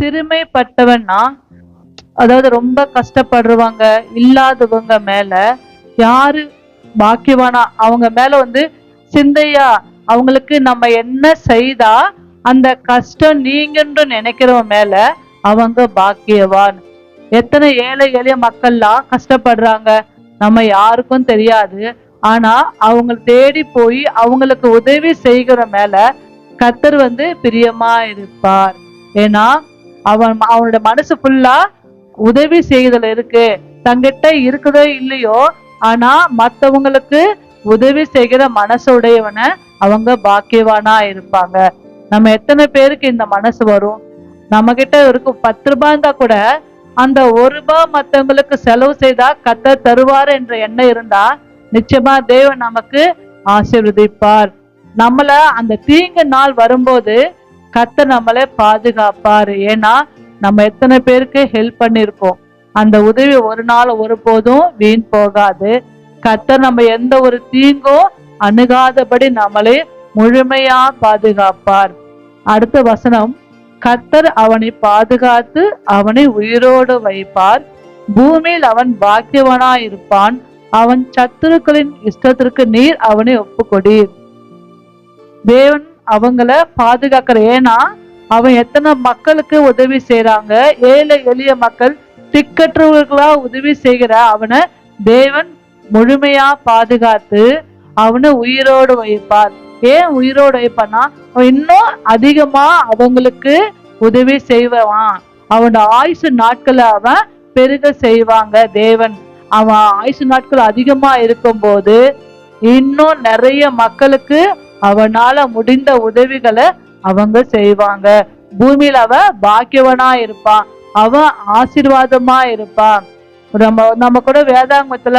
சிறுமைப்பட்டவன்னா அதாவது ரொம்ப கஷ்டப்படுறவங்க இல்லாதவங்க மேல யாரு பாக்கியவானா? அவங்க மேல வந்து சிந்தையா? அவங்களுக்கு நம்ம என்ன செய்தா அந்த கஷ்டம் நீங்கன்னு நினைக்கிறவன் மேல அவங்க பாக்கியவான். எத்தனை ஏழை எளிய மக்கள்லாம் கஷ்டப்படுறாங்க? நம்ம யாருக்கும் தெரியாது. ஆனா அவங்க தேடி போய் அவங்களுக்கு உதவி செய்கிற மேல கத்தர் வந்து பிரியமா இருப்பார். ஏன்னா அவன் அவனோட மனசு ஃபுல்லா உதவி செய்தல் இருக்கு. தங்கிட்ட இருக்குதோ இல்லையோ ஆனா மத்தவங்களுக்கு உதவி செய்கிற மனசுடையவனை அவங்க பாக்கியவானா இருப்பாங்க. நம்ம எத்தனை பேருக்கு இந்த மனசு வரும்? நம்ம கிட்ட இருக்கும் பத்து ரூபாய் இருந்தா கூட அந்த ஒரு ரூபாய் மத்தவங்களுக்கு செலவு செய்தா கத்த தருவார் என்ற எண்ணம் இருந்தா நிச்சயமா தேவன் நமக்கு ஆசீர்வதிப்பார். நம்மள அந்த தீங்கு நாள் வரும்போது கத்த நம்மளை பாதுகாப்பார். ஏன்னா நம்ம எத்தனை பேருக்கு ஹெல்ப் பண்ணிருப்போம் அந்த உதவி ஒரு நாள் ஒருபோதும் வீண் போகாது. கத்த நம்ம எந்த ஒரு தீங்கும் அணுகாதபடி நம்மளை முழுமையா பாதுகாப்பார். அடுத்த வசனம் கத்தர் அவனை பாதுகாத்து அவனை உயிரோடு வைப்பார். பூமியில் அவன் பாக்கியவனா இருப்பான் அவன் சத்துருக்களின் இஷ்டத்திற்கு நீர் அவனை ஒப்புக்கொடீர். தேவன் அவங்கள பாதுகாக்கிற ஏன்னா அவன் எத்தனை மக்களுக்கு உதவி செய்யறாங்க ஏழை எளிய மக்கள் திக்கற்றவர்களா உதவி செய்கிற அவனை தேவன் முழுமையா பாதுகாத்து அவனை உயிரோடு வைப்பார். ஏன் உயிரோடு வைப்பான்னா அவன் இன்னும் அதிகமா அவங்களுக்கு உதவி செய்வான். அவனோட ஆயுசு நாட்களை அவன் பெருக செய்வாங்க தேவன். அவன் ஆயுசு நாட்கள் அதிகமா இருக்கும் போது இன்னும் நிறைய மக்களுக்கு அவனால முடிந்த உதவிகளை அவங்க செய்வாங்க. பூமியில அவ பாக்கியவனா இருப்பான். அவன் ஆசீர்வாதமா இருப்பான். நம்ம நம்ம கூட வேதாங்கத்துல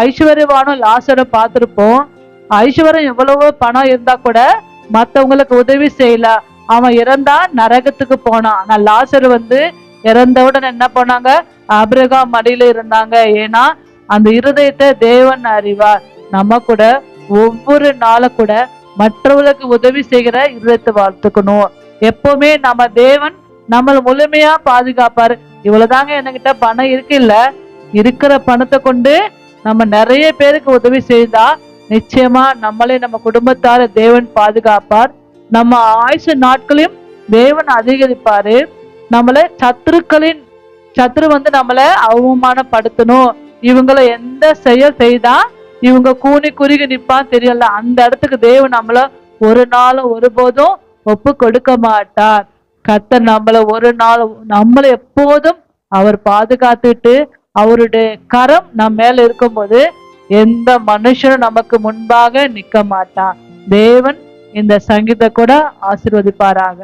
ஐஸ்வர்யவானும் லாசரை பார்த்திருப்போம். ஐஸ்வர்யம் எவ்வளவோ பணம் இருந்தா கூட மத்தவங்களுக்கு உதவி செய்யல. அவன் இறந்தா நரகத்துக்கு போனான். ஆனா லாசர் வந்து இறந்தவுடன் என்ன பண்ணாங்க? அபிரகா மடியில இருந்தாங்க. ஏன்னா அந்த இருதயத்தை தேவன் அறிவார். நம்ம கூட ஒவ்வொரு நாளும் கூட மற்றவர்களுக்கு உதவி செய்கிற இருதயத்தை வளர்த்துக்கணும் எப்பவுமே நம்ம தேவன் நம்மளை முழுமையா பாதுகாப்பாரு. இவ்வளவுதாங்க என்கிட்ட பணம் இருக்கு இல்ல இருக்கிற பணத்தை கொண்டு நம்ம நிறைய பேருக்கு உதவி செய்தா நிச்சயமா நம்மளே நம்ம குடும்பத்தார தேவன் பாதுகாப்பார். நம்ம ஆயுசு நாட்களையும் தேவன் அதிகரிப்பாரு. நம்மளை சத்துருக்களின் சத்துரு வந்து நம்மளை அவமானப்படுத்தணும். இவங்களை எந்த செயல் செய்தா இவங்க கூனி குறுகி நிற்பான்னு தெரியல. அந்த இடத்துக்கு தேவன் நம்மள ஒரு நாளும் ஒருபோதும் ஒப்பு கொடுக்க மாட்டார். கத்த நம்மள ஒரு நாள் நம்மளை எப்போதும் அவர் பாதுகாத்துட்டு அவருடைய கரம் நம்ம மேல இருக்கும்போது எந்த மனுஷனும் நமக்கு முன்பாக நிற்க மாட்டான் தேவன் இந்த சங்கீத கூட ஆசிர்வதிப்பாராக.